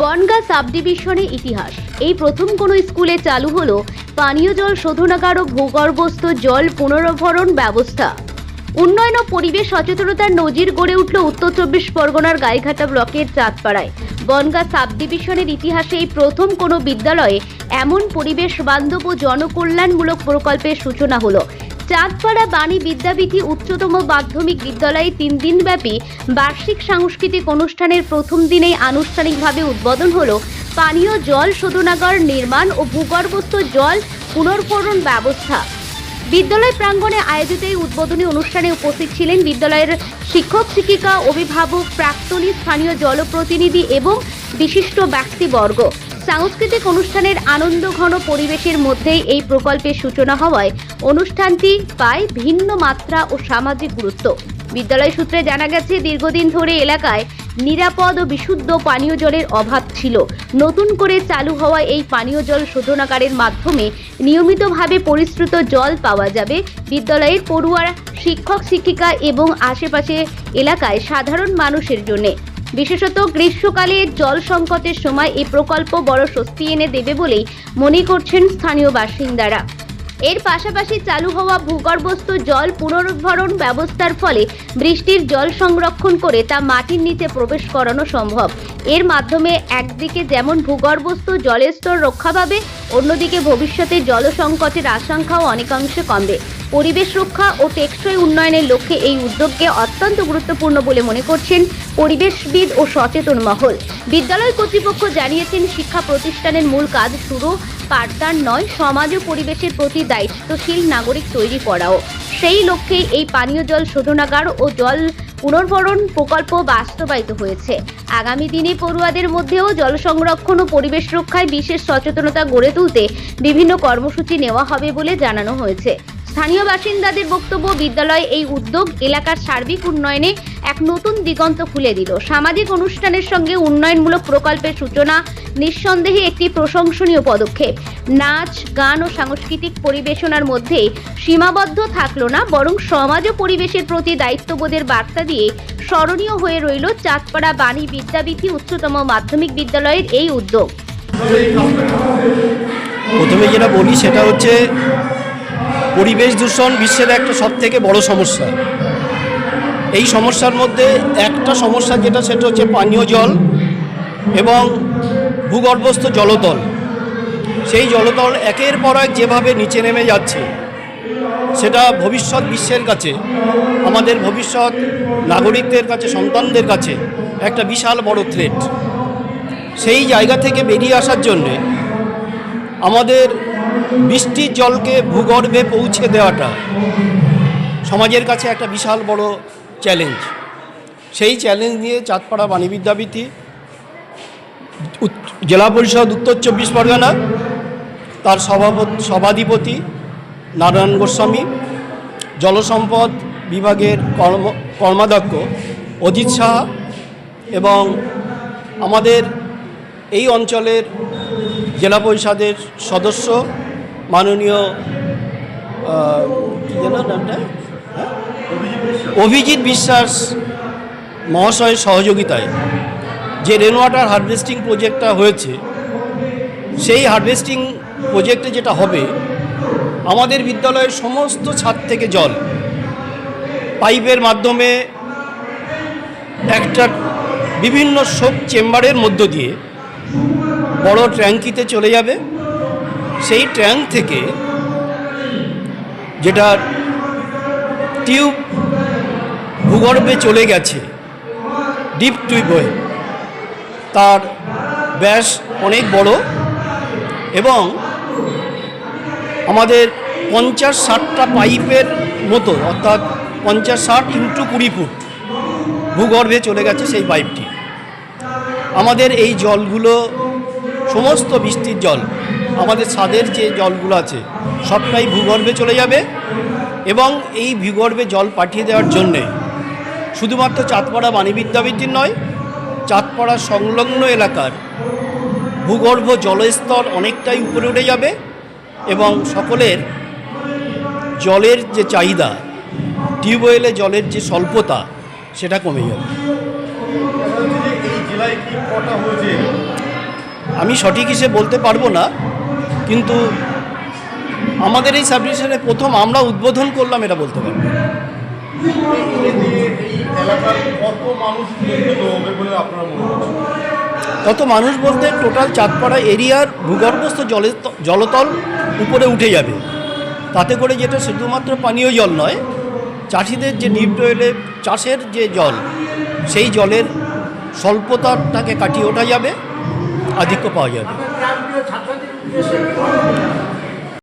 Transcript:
Bongaon sub ডিভিশনে ইতিহাস। এই প্রথম কোনো স্কুলে চালু হলো পানীয় জল শোধনাগার ও ভূগর্ভস্থ জল পুনর্ভরণ ব্যবস্থা। উন্নয়ন ও পরিবেশ সচেতনতার নজির গড়ে উঠল উত্তর চব্বিশ পরগনার গাইঘাটা ব্লকের চাঁদপাড়ায়। বনগা সাব ডিভিশনের ইতিহাসে এই প্রথম কোনো বিদ্যালয়ে এমন পরিবেশ বান্ধব ও জনকল্যাণমূলক প্রকল্পের সূচনা হলো। চাঁদপাড়া বাণী বিদ্যাপীঠি উচ্চতম মাধ্যমিক বিদ্যালয়ে তিন দিনব্যাপী বার্ষিক সাংস্কৃতিক অনুষ্ঠানের প্রথম দিনেই আনুষ্ঠানিকভাবে উদ্বোধন হল পানীয় জল শোধনাগার নির্মাণ ও ভূগর্ভস্থ জল পুনর্ভরণ ব্যবস্থা। বিদ্যালয় প্রাঙ্গণে আয়োজিত এই উদ্বোধনী অনুষ্ঠানে উপস্থিত ছিলেন বিদ্যালয়ের শিক্ষক, শিক্ষিকা, অভিভাবক, প্রাক্তনী স্থানীয় জলপ্রতিনিধি এবং বিশিষ্ট ব্যক্তিবর্গ। সাংস্কৃতিক অনুষ্ঠানের আনন্দঘন পরিবেশের মধ্যেই এই প্রকল্পের সূচনা হওয়ায় অনুষ্ঠানটি পায় ভিন্ন মাত্রা ও সামাজিক গুরুত্ব। বিদ্যালয় সূত্রে জানা গেছে, দীর্ঘদিন ধরে এলাকায় নিরাপদ ও বিশুদ্ধ পানীয় জলের অভাব ছিল। নতুন করে চালু হওয়া এই পানীয় জল শোধনাগারের মাধ্যমে নিয়মিতভাবে পরিশ্রুত জল পাওয়া যাবে। বিদ্যালয়ের পড়ুয়ার শিক্ষক, শিক্ষিকা এবং আশেপাশে এলাকায় সাধারণ মানুষের জন্য। বিশেষত গ্রীষ্মকালে জল সংকটের সময় এই প্রকল্প বড় স্বস্তি এনে দেবে বলেই মনে করছেন স্থানীয় বাসিন্দারা। এর পাশাপাশি চালু হওয়া ভূগর্ভস্থ জল পুনরুদ্ধারণ ব্যবস্থার ফলে বৃষ্টির জল সংরক্ষণ করে তা মাটির নিচে প্রবেশ করানো সম্ভব। এর মাধ্যমে একদিকে যেমন ভূগর্ভস্থ জলের স্তর রক্ষা পাবে অন্যদিকে ভবিষ্যতে জল সংকটের আশঙ্কাও অনেকাংশে কমবে। পরিবেশ রক্ষা ও টেকসই উন্নয়নের লক্ষ্যে এই উদ্যোগকে অত্যন্ত গুরুত্বপূর্ণ বলে মনে করছেন পরিবেশবিদ ও সচেতন মহল। বিদ্যালয় কর্তৃপক্ষ জানিয়েছেন, শিক্ষা প্রতিষ্ঠানের মূল কাজ শুরু পাঠদান নয়, সমাজ ও পরিবেশের প্রতি দায়িত্বশীল নাগরিক তৈরি করাও। সেই লক্ষ্যে এই পানীয় জল শোধনাগার ও জল পুনর্ভরণ প্রকল্প বাস্তবায়িত হয়েছে। আগামী দিনে পড়ুয়াদের মধ্যেও জল সংরক্ষণ ও পরিবেশ রক্ষায় বিশেষ সচেতনতা গড়ে তুলতে বিভিন্ন কর্মসূচি নেওয়া হবে বলে জানানো হয়েছে। স্থানীয় বাসিন্দাদের বক্তব্য, বিদ্যালয় এই উদ্যোগ, এলাকার সার্বিক উন্নয়নে এক নতুন দিগন্ত খুলে দিল। সামাজিক অনুষ্ঠানের সঙ্গে উন্নয়নমূলক প্রকল্পের সূচনা নিঃসন্দেহে একটি প্রশংসনীয় পদক্ষেপ। নাচ, গান ও সাংস্কৃতিক পরিবেশনার মধ্যে সীমাবদ্ধ থাকল না, বরং সমাজ ও পরিবেশের প্রতি দায়িত্ববোধের বার্তা দিয়ে স্মরণীয় হয়ে রইল চাঁদপাড়া বাণী বিদ্যাপীঠী উচ্চতম মাধ্যমিক বিদ্যালয়ের এই উদ্যোগ। প্রথমে যেটা বলি সেটা হচ্ছে পরিবেশ দূষণ বিশ্বের একটা সব থেকে বড় সমস্যা। এই সমস্যার মধ্যে একটা সমস্যা যেটা, সেটা হচ্ছে পানীয় জল এবং ভূগর্ভস্থ জলতল। সেই জলতল একের পর এক যেভাবে নিচে নেমে যাচ্ছে, সেটা ভবিষ্যৎ বিশ্বের কাছে, আমাদের ভবিষ্যৎ নাগরিকদের কাছে, সন্তানদের কাছে একটা বিশাল বড় থ্রেট সেই জায়গা থেকে বেরিয়ে আসার জন্যে আমাদের বৃষ্টির জলকে ভূগর্ভে পৌঁছে দেওয়াটা সমাজের কাছে একটা বিশাল বড় চ্যালেঞ্জ সেই চ্যালেঞ্জ নিয়ে চাঁদপাড়া বাণী বিদ্যাপীঠি জেলা পরিষদ উত্তর চব্বিশ পরগনা, তার সভাপতি সভাধিপতি নারায়ণ গোস্বামী, জলসম্পদ বিভাগের কর্ম কর্মাধ্যক্ষ অজিত সাহা এবং আমাদের এই অঞ্চলের জেলা পরিষদের সদস্য, মাননীয় কি যেন নামটা হ্যাঁ? অভিজিৎ বিশ্বাস মহাশয়ের সহযোগিতায় যে রেন ওয়াটার হারভেস্টিং প্রজেক্টটা হয়েছে, সেই হারভেস্টিং প্রজেক্টে যেটা হবে, আমাদের বিদ্যালয়ের সমস্ত ছাদ থেকে জল পাইপের মাধ্যমে একটা বিভিন্ন শোক চেম্বারের মধ্য দিয়ে বড় ট্যাঙ্কিতে চলে যাবে। সেই ট্যাঙ্ক থেকে যেটা টিউব ভূগর্ভে চলে গেছে, ডিপ টিউব হয়ে, তার ব্যাস অনেক বড় এবং আমাদের পঞ্চাশ ষাটটা পাইপের মতো, অর্থাৎ পঞ্চাশ ষাট ইন্টু কুড়ি ফুট ভূগর্ভে চলে গেছে সেই পাইপটি। আমাদের এই জলগুলো সমস্ত বৃষ্টির জল, আমাদের ছাদের যে জলগুলো আছে, সবটাই ভূগর্ভে চলে যাবে এবং এই ভূগর্ভে জল পাঠিয়ে দেওয়ার জন্যে শুধুমাত্র চাঁদপাড়া বাণী বিদ্যাপীঠের নয়, চাঁদপাড়া সংলগ্ন এলাকার ভূগর্ভ জলস্তর অনেকটাই উপরে উঠে যাবে এবং সকলের জলের যে চাহিদা, টিউবওয়েলে জলের যে স্বল্পতা, সেটা কমে যাবে। আমি সঠিক হিসেবে বলতে পারব না, কিন্তু আমাদের এই সাবডিভিশনে প্রথম আমরা উদ্বোধন করলাম এটা বলতে পারব। কত মানুষ বলতে টোটাল চাঁদপাড়া এরিয়ার ভূগর্ভস্থ জলে জলতল উপরে উঠে যাবে। তাতে করে যেটা শুধুমাত্র পানীয় জল নয়, চাষিদের যে ডিপ টয়েলে চাষের যে জল, সেই জলের স্বল্পতাটাকে কাটিয়ে ওঠা যাবে। আধিক্য পাওয়া যাবে।